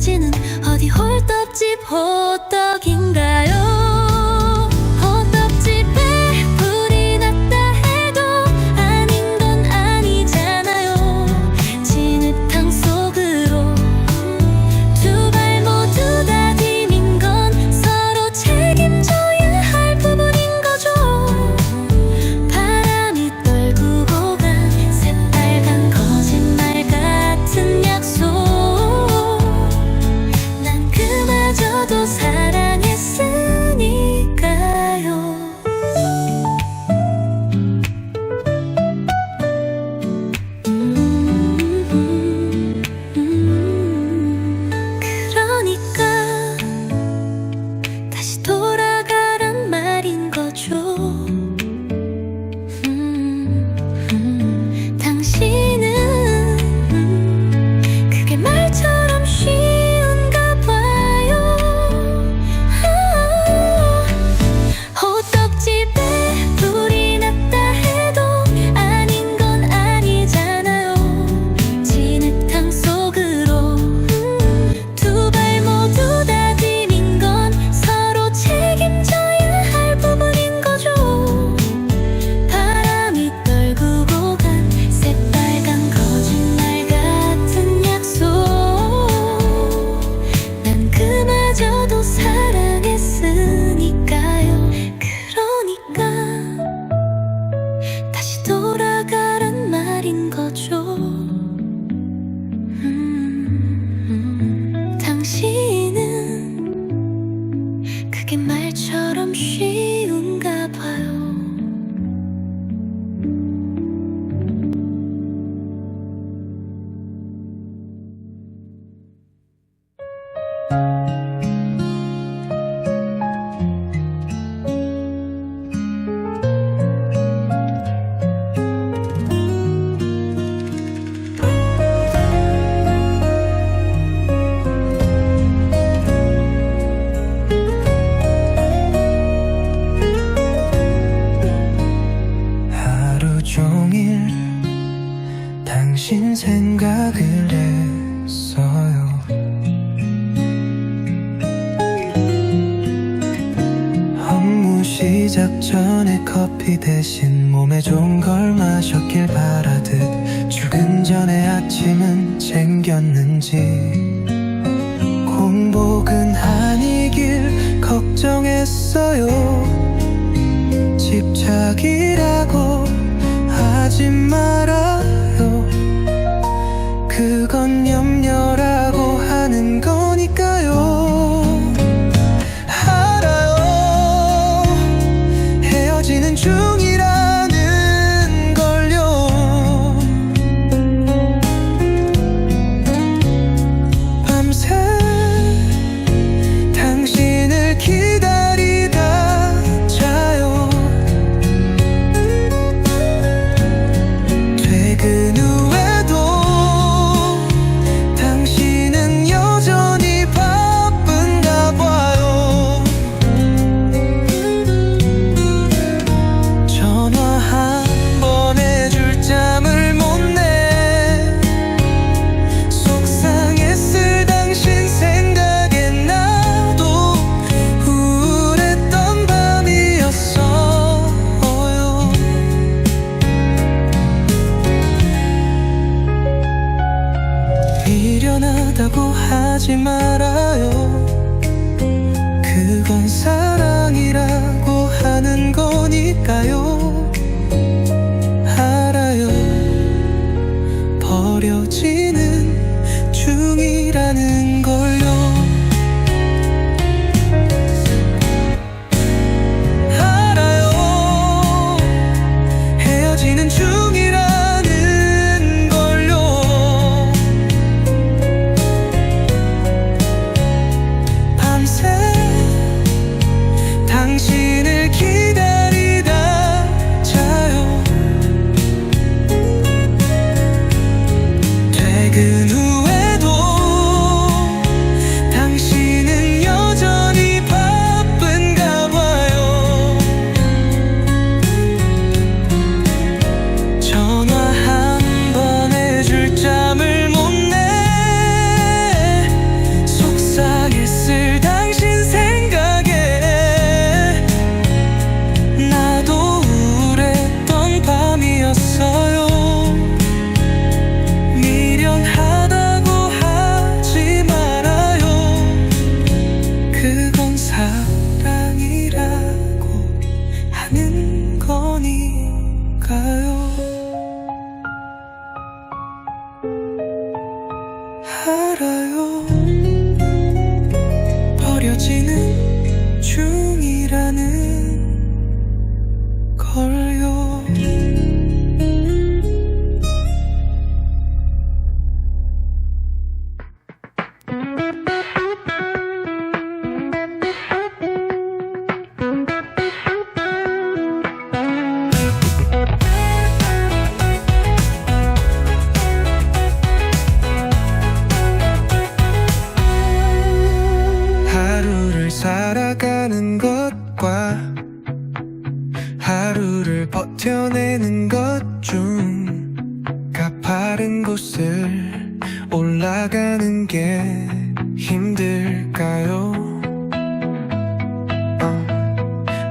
터지는 어디 홀떡집 호떡인가? 전에 커피 대신 몸에 좋은 걸 마셨길 바라듯 죽은 전에 아침은 챙겼는지. 공복은 아니길 걱정했어요. 집착이라고 하지 마. 하지 말아요.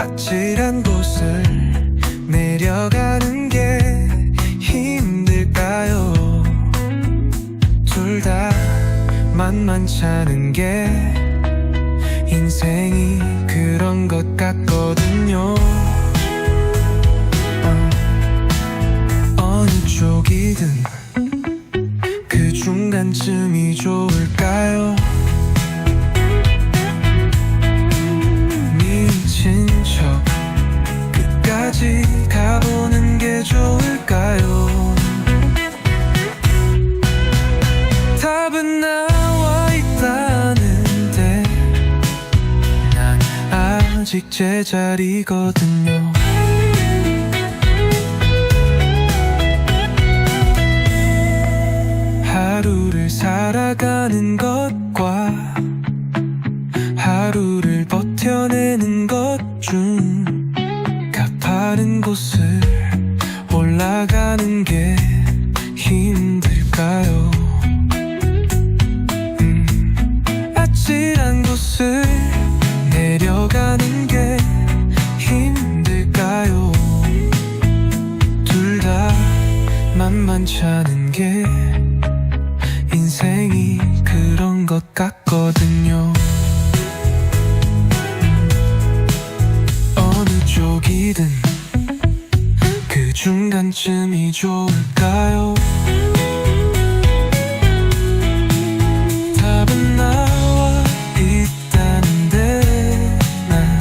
아찔한 곳을 내려가는 게 힘들까요? 둘 다 만만찮은 게 인생이 그런 것 같거든요. 어, 어느 쪽이든 그 중간쯤이 좋을까요? 제자리거든요. 하루를 살아가는 것과 하루를 버텨내는 것 중 가파른 곳을 올라가는 게 같거든요. 어느 쪽이든 그 중간쯤이 좋을까요? 답은 나와 있다는데 난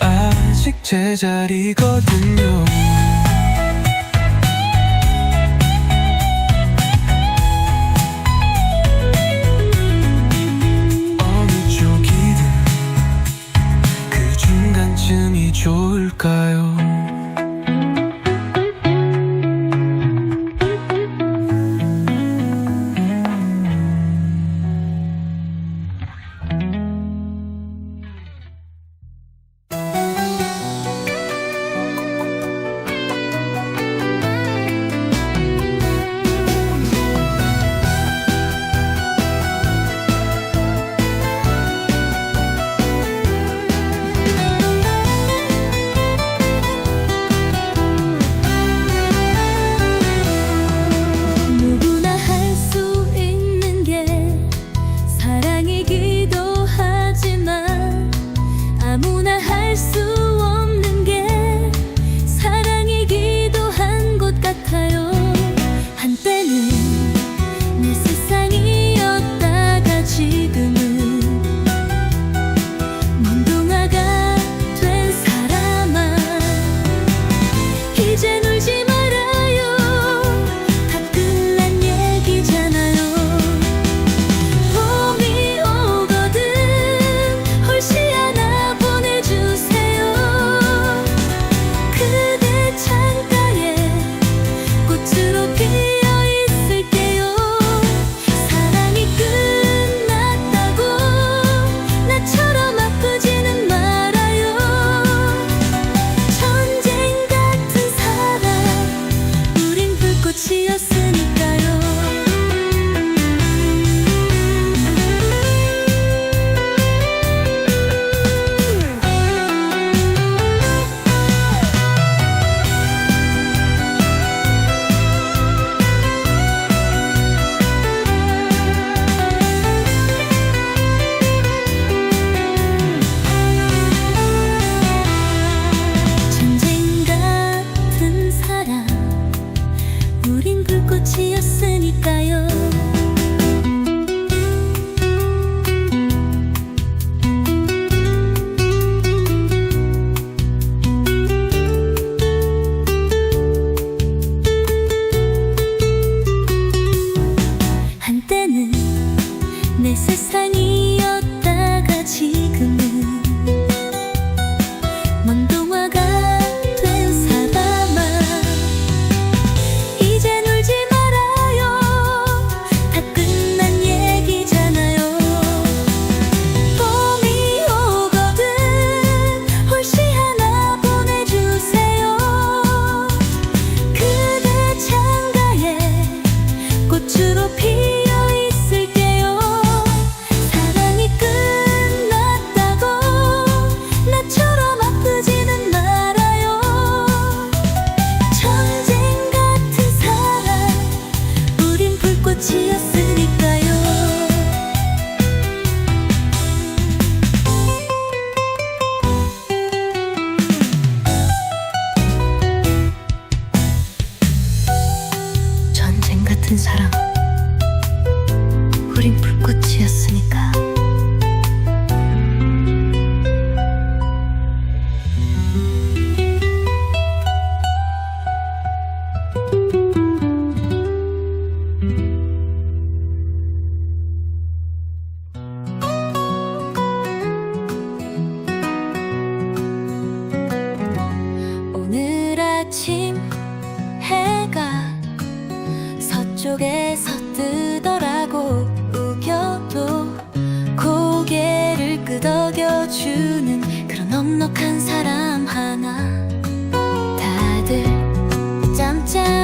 아직 제자리거든요. 이제는 내 세상이 뜨더라고 우겨도 고개를 끄덕여주는 그런 넉넉한 사람 하나. 다들 짬짬